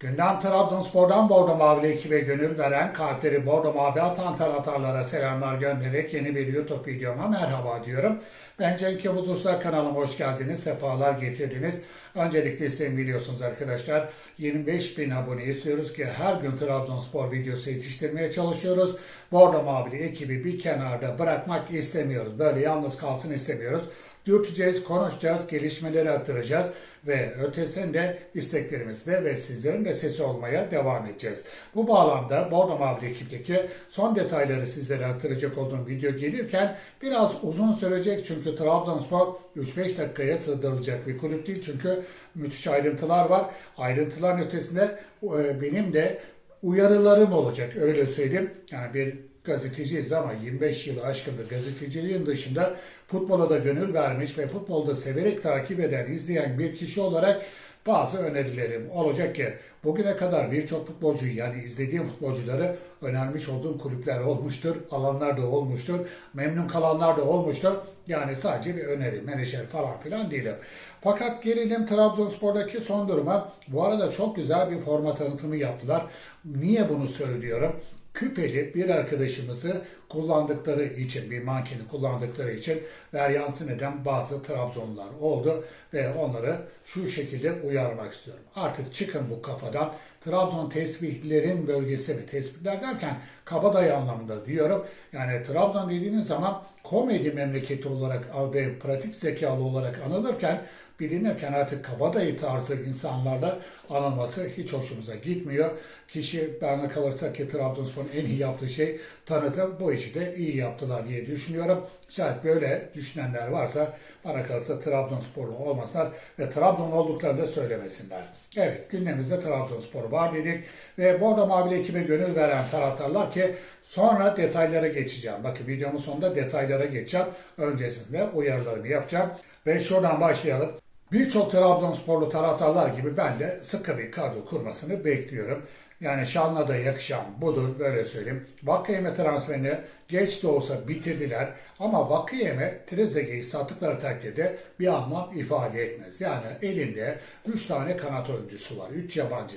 Gündem Trabzonspor'dan Bordo Mavili ekibe gönül veren kalpleri Bordo Mavi atan taraftarlara selamlar göndererek yeni bir YouTube videoma merhaba diyorum. Ben Cenk Yavuz Usta kanalıma hoş geldiniz, sefalar getirdiniz. Öncelikle isteğim biliyorsunuz arkadaşlar 25 bin abone istiyoruz ki her gün Trabzonspor videosu yetiştirmeye çalışıyoruz. Bordo Mavili ekibi bir kenarda bırakmak istemiyoruz. Böyle yalnız kalsın istemiyoruz. Dürteceğiz, konuşacağız, gelişmeleri aktaracağız ve ötesinde isteklerimizde ve sizlerin de sesi olmaya devam edeceğiz. Bu bağlamda Bordo Mavili ekipteki son detayları sizlere aktaracak olduğum video gelirken biraz uzun sürecek çünkü Trabzonspor 3-5 dakikaya sığdırılacak bir kulüp değil çünkü müthiş ayrıntılar var. Ayrıntıların ötesinde e, benim de uyarılarım olacak öyle söyleyeyim. Yani bir gazeteciyiz ama 25 yılı aşkındır gazeteciliğin dışında futbola da gönül vermiş ve futbolda severek takip eden, izleyen bir kişi olarak bazı önerilerim olacak ki bugüne kadar birçok futbolcuyu yani izlediğim futbolcuları önermiş olduğum kulüpler olmuştur, alanlar da olmuştur, memnun kalanlar da olmuştur. Yani sadece bir öneri, menajer falan filan değilim. Fakat gelelim Trabzonspor'daki son duruma. Bu arada çok güzel bir forma tanıtımı yaptılar. Niye bunu söylüyorum? Küpeli bir arkadaşımızı kullandıkları için, bir mankeni kullandıkları için veryansı eden bazı Trabzonlular oldu ve onları şu şekilde uyarmak istiyorum. Artık çıkın bu kafadan. Trabzon tesbihlerin bölgesi mi? Tesbihler derken kabadayı anlamında diyorum. Yani Trabzon dediğiniz zaman komedi memleketi olarak ve pratik zekalı olarak anılırken bilinirken artık kabadayı tarzı insanlarla anılması hiç hoşumuza gitmiyor. Kişi bana kalırsa ki Trabzonspor'un en iyi yaptığı şey tanıtım. Bu işi de iyi yaptılar diye düşünüyorum. Şayet böyle düşünenler varsa bana kalırsa Trabzonsporlu olmasınlar ve Trabzon olduklarını da söylemesinler. Evet gündemimizde Trabzonspor var dedik ve Bordo Mavili ekibe gönül veren taraftarlar ki sonra detaylara geçeceğim. Bakın videomun sonunda detaylara geçeceğim. Öncesinde uyarılarımı yapacağım. Ve şuradan başlayalım. Birçok Trabzonsporlu taraftarlar gibi ben de sıkı bir kadro kurmasını bekliyorum. Yani Şanlı'da yakışan budur böyle söyleyeyim. Vakayeme transferini geç de olsa bitirdiler ama Vakayeme Trezeguet'i sattıkları takdirde bir anlam ifade etmez. Yani elinde 3 tane kanat oyuncusu var. 3 yabancı.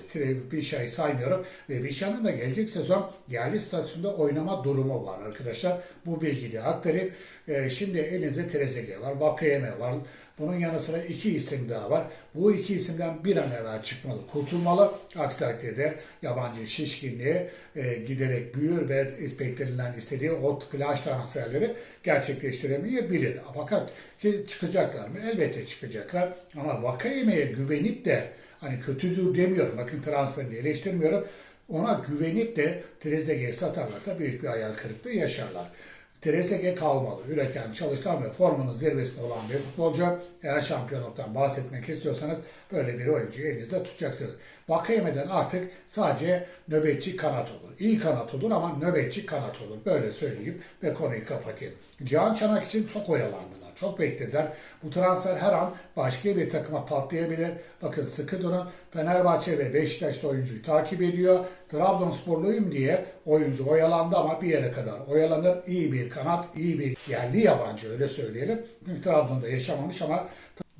Vişa'yı saymıyorum ve Vişa'nın da gelecek sezon yerli statüsünde oynama durumu var arkadaşlar. Bu bilgiyi aktarayım. Ee, şimdi elinizde Trezeguet var, Vakayeme var. Bunun yanı sıra iki isim daha var. Bu iki isimden bir an evvel çıkmalı, kurtulmalı. Aksi takdirde yabancı şişkinliği e, giderek büyür ve beklenilen istediği o flash transferleri gerçekleştiremeyebilir. Fakat ki çıkacaklar mı? Elbette çıkacaklar. Ama Vakayeme'ye güvenip de hani kötüdür demiyorum. Bakın transferini eleştirmiyorum. Ona güvenip de Trezeguet'i satarlarsa büyük bir hayal kırıklığı yaşarlar. Trezeguet kalmalı. Üreten, çalışkan ve formunun zirvesinde olan bir futbolcu. Eğer şampiyonluktan bahsetmek istiyorsanız böyle bir oyuncuyu elinizde tutacaksınız. Vakayeme'den artık sadece nöbetçi kanat olur. İyi kanat olur ama nöbetçi kanat olur. Böyle söyleyeyim ve konuyu kapatayım. Cihan Çanak için çok oyalandılar. Çok beklediler. Bu transfer her an başka bir takıma patlayabilir. Bakın sıkı durun. Fenerbahçe ve Beşiktaş'ta oyuncuyu takip ediyor. Trabzonsporluyum diye oyuncu oyalandı ama bir yere kadar oyalanır. İyi bir kanat, iyi bir yerli yabancı öyle söyleyelim. Çünkü Trabzon'da yaşamamış ama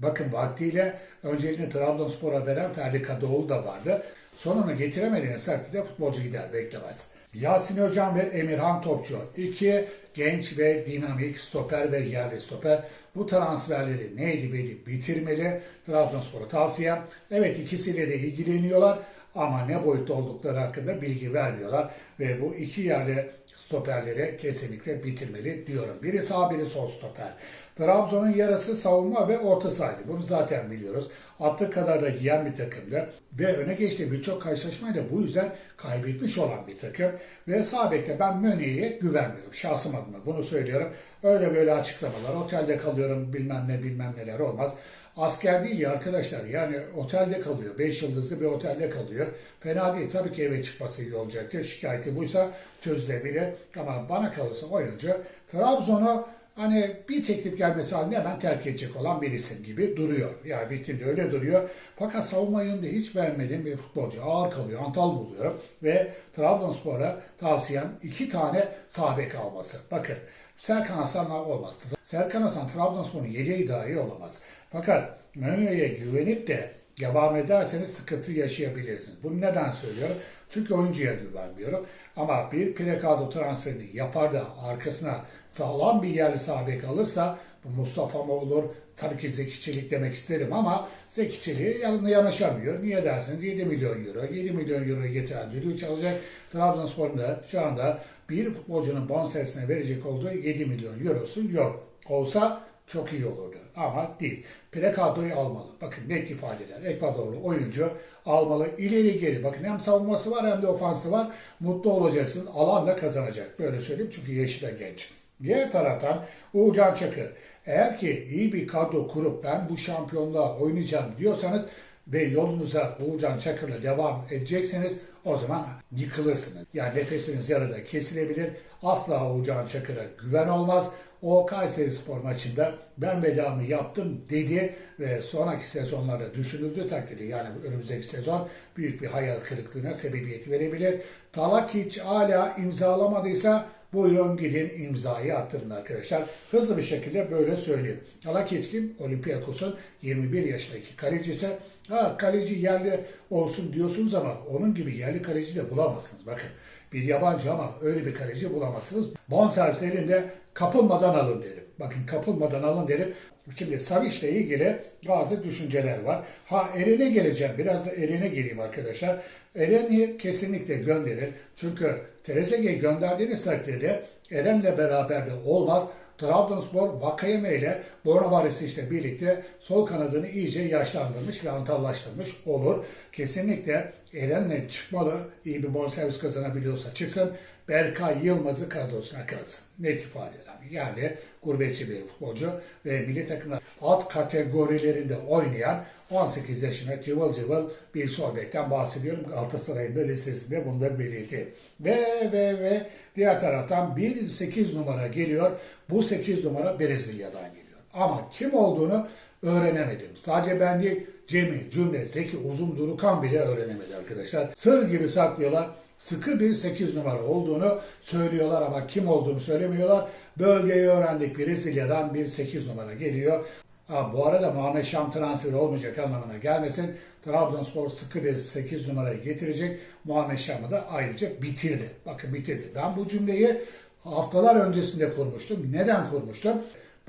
bakın vaktiyle önceliğini Trabzonspor'a veren Ferdi Kadıoğlu da vardı. Sonunu getiremediğiniz takdirde futbolcu gider beklemez. Yasin Hocam ve Emirhan Topçu. iki genç ve dinamik stoper ve yerli stoper. Bu transferleri ne edip edip bitirmeli. Trabzonspor'a tavsiyem. Evet ikisiyle de ilgileniyorlar ama ne boyutta oldukları hakkında bilgi vermiyorlar. Ve bu iki yerli stoperleri kesinlikle bitirmeli diyorum. Biri sağ biri sol stoper. Trabzon'un yarısı savunma ve orta sahaydı. Bunu zaten biliyoruz. Attığı kadar da yiyen bir takımdı. Ve öne geçtiği birçok karşılaşmayı da bu yüzden kaybetmiş olan bir takım. Ve sağ bekte ben Möne'ye güvenmiyorum. Şahsım adına bunu söylüyorum. Öyle böyle açıklamalar. Otelde kalıyorum bilmem ne bilmem neler olmaz. Asker değil ya arkadaşlar yani otelde kalıyor. 5 yıldızlı bir otelde kalıyor. Fena değil. Tabii ki eve çıkması iyi olacaktır. Şikayeti buysa çözülebilir. Ama bana kalırsa oyuncu Trabzon'u hani bir teklif gelmesi halinde hemen terk edecek olan bir isim gibi duruyor. Yani vitrinde öyle duruyor. Fakat savunma yönünde hiç beğenmediğim bir futbolcu. Ağır kalıyor, antal buluyorum. Ve Trabzonspor'a tavsiyem iki tane sağ bek alması. Bakın Serkan Hasan'la olmaz. Serkan Hasan Trabzonspor'un yedeği dahi olamaz. Fakat Mönye'ye güvenip de devam ederseniz sıkıntı yaşayabilirsiniz. Bunu neden söylüyorum? Çünkü oyuncuya güvenmiyorum. Ama bir Prekado transferini yapar da arkasına sağlam bir yerli sabek alırsa bu Mustafa mı olur? Tabii ki Zeki Çelik demek isterim ama Zeki Çelik'e yan- yanaşamıyor. Niye derseniz 7 milyon euro. 7 milyon euro getiren düdüğü çalacak. Trabzonspor'un da şu anda bir futbolcunun bonservisine verecek olduğu 7 milyon eurosu yok. Olsa çok iyi olurdu ama değil. Precato'yu almalı. Bakın net ifadeler. Ekvadorlu oyuncu almalı. İleri geri. Bakın hem savunması var hem de ofansı var. Mutlu olacaksınız. Alan da kazanacak. Böyle söyleyeyim çünkü yaşı da genç. Diğer taraftan Uğurcan Çakır. Eğer ki iyi bir kadro kurup ben bu şampiyonluğa oynayacağım diyorsanız ve yolunuza Uğurcan Çakır'la devam edecekseniz o zaman yıkılırsınız. Yani nefesiniz yarıda kesilebilir. Asla Uğurcan Çakır'a güven olmaz. O Kayseri Spor maçında ben vedamı yaptım dedi ve sonraki sezonlarda düşünüldüğü takdirde yani önümüzdeki sezon büyük bir hayal kırıklığına sebebiyet verebilir. Talakic hala imzalamadıysa Buyurun gidin imzayı attırın arkadaşlar. Hızlı bir şekilde böyle söyleyeyim. Alakic kim? Olympiakos'un 21 yaşındaki kalecisi. Ha kaleci yerli olsun diyorsunuz ama onun gibi yerli kaleci de bulamazsınız. Bakın bir yabancı ama öyle bir kaleci bulamazsınız. Bonservis elinde kapılmadan alın derim. Bakın kapılmadan alın derim. Şimdi Savic'le ilgili bazı düşünceler var. Ha Eren'e geleceğim. Biraz da Eren'e geleyim arkadaşlar. Eren'i kesinlikle gönderin. Çünkü Trezeguet'i gönderdiğiniz takdirde Eren'le beraber de olmaz. Trabzonspor Vakayeme ile Bornavaris'i işte birlikte sol kanadını iyice yaşlandırmış ve antallaştırmış olur. Kesinlikle Eren'le çıkmalı. İyi bir bonservis kazanabiliyorsa çıksın. Berkay Yılmaz'ı kadrosuna kalsın. Net ifadeler. Yani gurbetçi bir futbolcu ve milli takımda alt kategorilerinde oynayan 18 yaşına cıvıl cıvıl bir sol bekten bahsediyorum. Galatasaray'ın da listesinde bunu da belirteyim. Ve ve ve diğer taraftan bir 8 numara geliyor. Bu 8 numara Brezilya'dan geliyor. Ama kim olduğunu öğrenemedim. Sadece ben değil Cemil, Cümle, Zeki, Uzun Durukan bile öğrenemedi arkadaşlar. Sır gibi saklıyorlar. Sıkı bir 8 numara olduğunu söylüyorlar ama kim olduğunu söylemiyorlar. Bölgeyi öğrendik. Brezilya'dan bir 8 numara geliyor. Ha, bu arada Muhammed Şam transferi olmayacak anlamına gelmesin. Trabzonspor sıkı bir 8 numarayı getirecek. Muhammed Şam'ı da ayrıca bitirdi. Bakın bitirdi. Ben bu cümleyi haftalar öncesinde kurmuştum. Neden kurmuştum?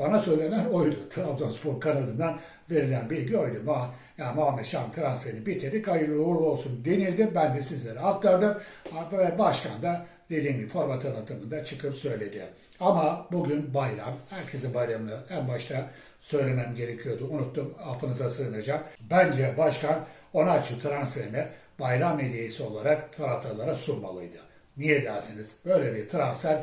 Bana söylenen oydu. Trabzonspor kanadından verilen bilgi oydu. Ma yani Muhammed Şam transferini bitirdik. Hayırlı uğurlu olsun denildi. Ben de sizlere aktardım. Ve başkan da dediğim gibi forma tanıtımında çıkıp söyledi. Ama bugün bayram. Herkese bayramını en başta söylemem gerekiyordu. Unuttum. Affınıza sığınacağım. Bence başkan Onaçu transferini bayram hediyesi olarak taraftarlara sunmalıydı. Niye dersiniz? Böyle bir transfer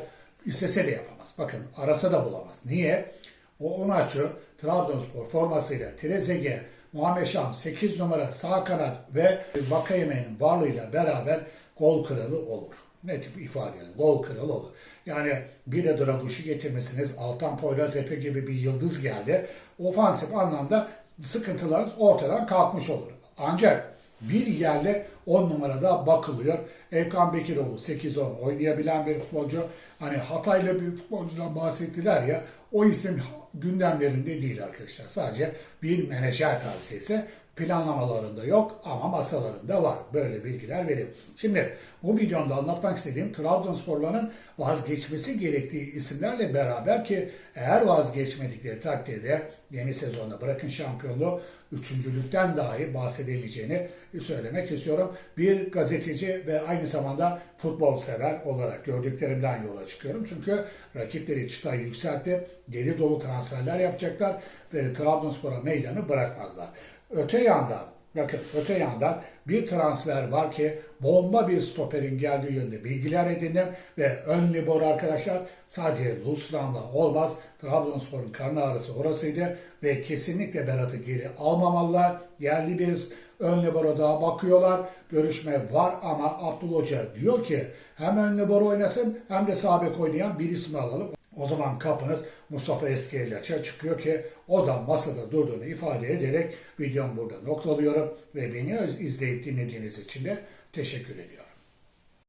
istese de yapamaz. Bakın arasa da bulamaz. Niye? O Onaçu Trabzonspor formasıyla Trezeguet, Muhammed Şam 8 numara sağ kanat ve Vakayeme'nin varlığıyla beraber gol kralı olur. Ne tip ifadeyle gol kralı olur. Yani bir de Draguş'u getirmesiniz. Altan Poyraz Epe gibi bir yıldız geldi. Ofansif anlamda sıkıntılarınız ortadan kalkmış olur. Ancak bir yerle 10 numarada bakılıyor. Evkan Bekiroğlu 8-10 oynayabilen bir futbolcu. Hani Hataylı bir futbolcudan bahsettiler ya o isim gündemlerinde değil arkadaşlar. Sadece bir menajer tavsiyesi planlamalarında yok ama masalarında var. Böyle bilgiler vereyim. Şimdi bu videomda anlatmak istediğim Trabzonsporların vazgeçmesi gerektiği isimlerle beraber ki eğer vazgeçmedikleri takdirde yeni sezonda bırakın şampiyonluğu üçüncülükten dahi bahsedileceğini söylemek istiyorum. Bir gazeteci ve aynı zamanda futbol sever olarak gördüklerimden yola çıkıyorum. Çünkü rakipleri çıtayı yükseltti. Geri dolu transferler yapacaklar ve Trabzonspor'a meydanı bırakmazlar. Öte yandan Bakın öte yandan bir transfer var ki bomba bir stoperin geldiği yönde bilgiler edindim ve ön libor arkadaşlar sadece Lusran'la olmaz. Trabzonspor'un karnı ağrısı orasıydı ve kesinlikle Berat'ı geri almamalılar. Yerli bir ön libero daha bakıyorlar. Görüşme var ama Abdullah Hoca diyor ki hem ön libero oynasın hem de sağ bek oynayan bir ismi alalım. O zaman kapınız Mustafa Eskiyellaç'a çıkıyor ki o da masada durduğunu ifade ederek videomu burada noktalıyorum ve beni izleyip dinlediğiniz için de teşekkür ediyorum.